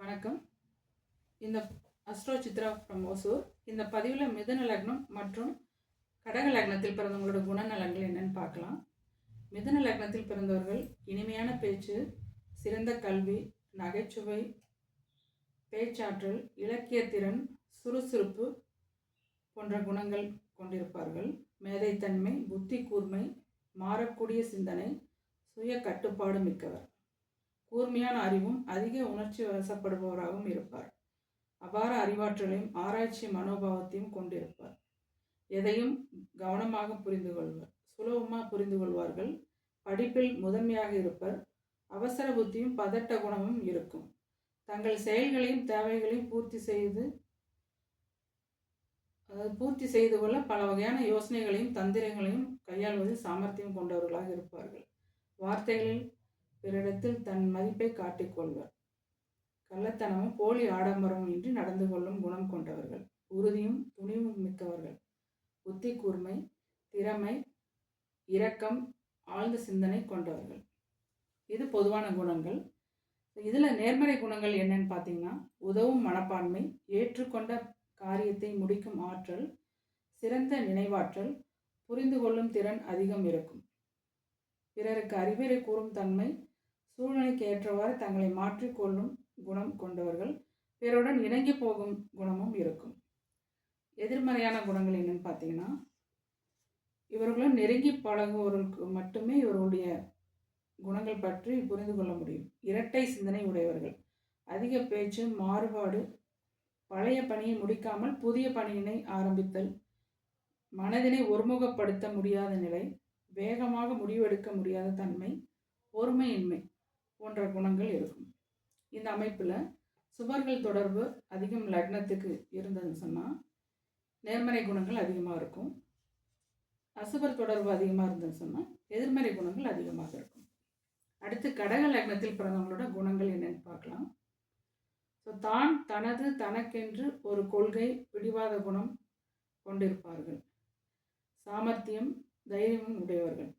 வணக்கம். இந்த astro Chitra from Hosur. இந்த பதிவில் மிதுன லக்னம் மற்றும் கடக லக்னத்தில் பிறந்தவங்களோட குணநலங்கள் என்னன்னு பார்க்கலாம். மிதுன லக்னத்தில் பிறந்தவர்கள் இனிமையான பேச்சு சிறந்த கல்வி நகைச்சுவை பேச்சாற்றல் இலக்கியத்திறன் சுறுசுறுப்பு போன்ற குணங்கள் கொண்டிருப்பார்கள். மேதைத்தன்மை புத்தி கூர்மை மாறக்கூடிய சிந்தனை சுய கட்டுப்பாடு மிக்கவர். கூர்மையான அறிவும் அதிக உணர்ச்சி வசப்படுபவராகவும் இருப்பார். அபார அறிவாற்றலையும் ஆராய்ச்சி மனோபாவத்தையும் கொண்டிருப்பார். எதையும் கவனமாக புரிந்து கொள்வர். சுலபமாக புரிந்து கொள்வார்கள். படிப்பில் முதன்மையாக இருப்பர். அவசர புத்தியும் பதட்ட குணமும் இருக்கும். தங்கள் செயல்களையும் தேவைகளையும் பூர்த்தி செய்து அதாவது பூர்த்தி செய்து கொள்ள பல வகையான யோசனைகளையும் தந்திரங்களையும் கையாள்வதில் சாமர்த்தியம் கொண்டவர்களாக இருப்பார்கள். வார்த்தைகளில் பிறரிடத்தில் தன் மதிப்பை காட்டிக்கொள்வர் கள்ளத்தனமும் போலி ஆடம்பரமும் இன்றி நடந்து கொள்ளும் குணம் கொண்டவர்கள். உறுதியும் துணிவும் மிக்கவர்கள். புத்தி கூர்மை திறமை இரக்கம் ஆழ்ந்த சிந்தனை கொண்டவர்கள். இது பொதுவான குணங்கள். இதில் நேர்மறை குணங்கள் என்னன்னு பார்த்தீங்கன்னா உதவும் மனப்பான்மை ஏற்றுக்கொண்ட காரியத்தை முடிக்கும் ஆற்றல் சிறந்த நினைவாற்றல் புரிந்து கொள்ளும் திறன் அதிகம் இருக்கும். பிறருக்கு அறிவுரை கூறும் தன்மை சூழ்நிலைக்கு ஏற்றவாறு தங்களை மாற்றிக்கொள்ளும் குணம் கொண்டவர்கள் பிறருடன் இணங்கி போகும் குணமும் இருக்கும். எதிர்மறையான குணங்கள் என்னன்னு பார்த்தீங்கன்னா இவர்களும் நெருங்கி பழகுவவர்களுக்கு மட்டுமே இவர்களுடைய குணங்கள் பற்றி புரிந்து கொள்ள முடியும். இரட்டை சிந்தனை உடையவர்கள். அதிக பேச்சு மாறுபாடு பழைய பணியை முடிக்காமல் புதிய பணியினை ஆரம்பித்தல் மனதினை ஒருமுகப்படுத்த முடியாத நிலை வேகமாக முடிவெடுக்க முடியாத தன்மை பொறுமையின்மை. போன்ற குணங்கள் இருக்கும். இந்த அமைப்பில் சுவர்கள் தொடர்பு அதிகம் லக்னத்துக்கு இருந்ததுன்னு சொன்னால் நேர்மறை குணங்கள் அதிகமாக இருக்கும். அசுபர் தொடர்பு அதிகமாக இருந்ததுன்னு சொன்னால் எதிர்மறை குணங்கள் அதிகமாக இருக்கும். அடுத்து கடக லக்னத்தில் பிறந்தவங்களோட குணங்கள் என்னென்னு பார்க்கலாம். ஸோ தான் தனது தனக்கென்று ஒரு கொள்கை பிடிவாத குணம் கொண்டிருப்பார்கள். சாமர்த்தியம் தைரியமும் உடையவர்கள்.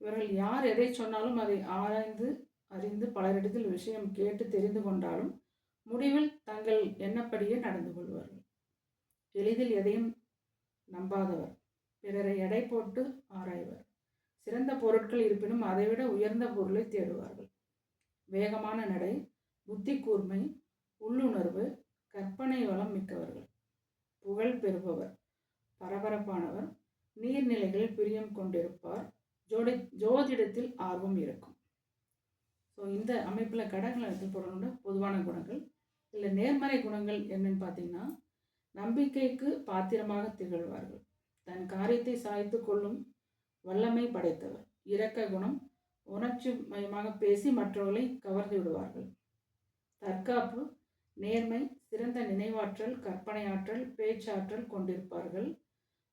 இவர்கள் யார் எதை சொன்னாலும் அதை ஆராய்ந்து அறிந்து பலரிடத்தில் விஷயம் கேட்டு தெரிந்து கொண்டாலும் முடிவில் தங்கள் எண்ணப்படியே நடந்து கொள்வார்கள். எளிதில் எதையும் நம்பாதவர். பிறரை எடை போட்டு ஆராய்வர். சிறந்த பொருட்கள் இருப்பினும் அதைவிட உயர்ந்த பொருளை தேடுவார்கள். வேகமான நடை புத்தி கூர்மை உள்ளுணர்வு கற்பனை வளம் மிக்கவர்கள். புகழ் பெறுபவர். பரபரப்பானவர். நீர்நிலைகளில் பிரியம் கொண்டிருப்பார். ஜோடி ஜோதிடத்தில் ஆர்வம் இருக்கும். ஸோ இந்த அமைப்பில் கடகலத்தில் பொருளோட பொதுவான குணங்கள். இல்லை நேர்மறை குணங்கள் என்னன்னு பார்த்தீங்கன்னா நம்பிக்கைக்கு பாத்திரமாக திகழ்வார்கள். தன் காரியத்தை சாய்த்து கொள்ளும் வல்லமை படைத்தவர். இரக்க குணம் உணர்ச்சி மயமாக பேசி மற்றவர்களை கவர்ந்து விடுவார்கள். தற்காப்பு நேர்மை சிறந்த நினைவாற்றல் கற்பனையாற்றல் பேச்சாற்றல் கொண்டிருப்பார்கள்.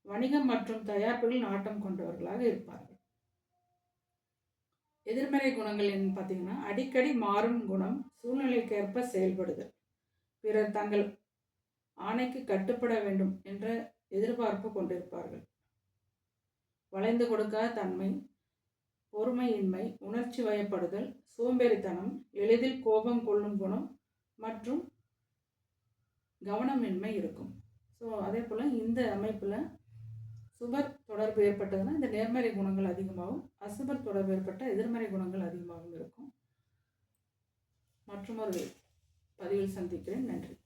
வணிகம் மற்றும் தயாரிப்புகளில் நாட்டம் கொண்டவர்களாக இருப்பார்கள். எதிர்மறை குணங்கள் என்ன பார்த்தீங்கன்னா அடிக்கடி மாறும் குணம் சூழ்நிலைக்கேற்ப செயல்படுதல். பிறர் தங்கள் ஆணைக்கு கட்டுப்பட வேண்டும் என்ற எதிர்பார்ப்பு கொண்டிருப்பார்கள். வளைந்து கொடுக்காத தன்மை பொறுமையின்மை உணர்ச்சி வயப்படுதல் சோம்பேறித்தனம் எளிதில் கோபம் கொள்ளும் குணம் மற்றும் கவனமின்மை இருக்கும். ஸோ அதே போல் இந்த அமைப்பில் சுபர் தொடர்பு ஏற்பட்டதுன்னா இந்த நேர்மறை குணங்கள் அதிகமாகும். அசுபர் தொடர்பு ஏற்பட்ட எதிர்மறை குணங்கள் அதிகமாகவும் இருக்கும். மற்றும் ஒரு பதிவில் சந்திக்கிறேன். நன்றி.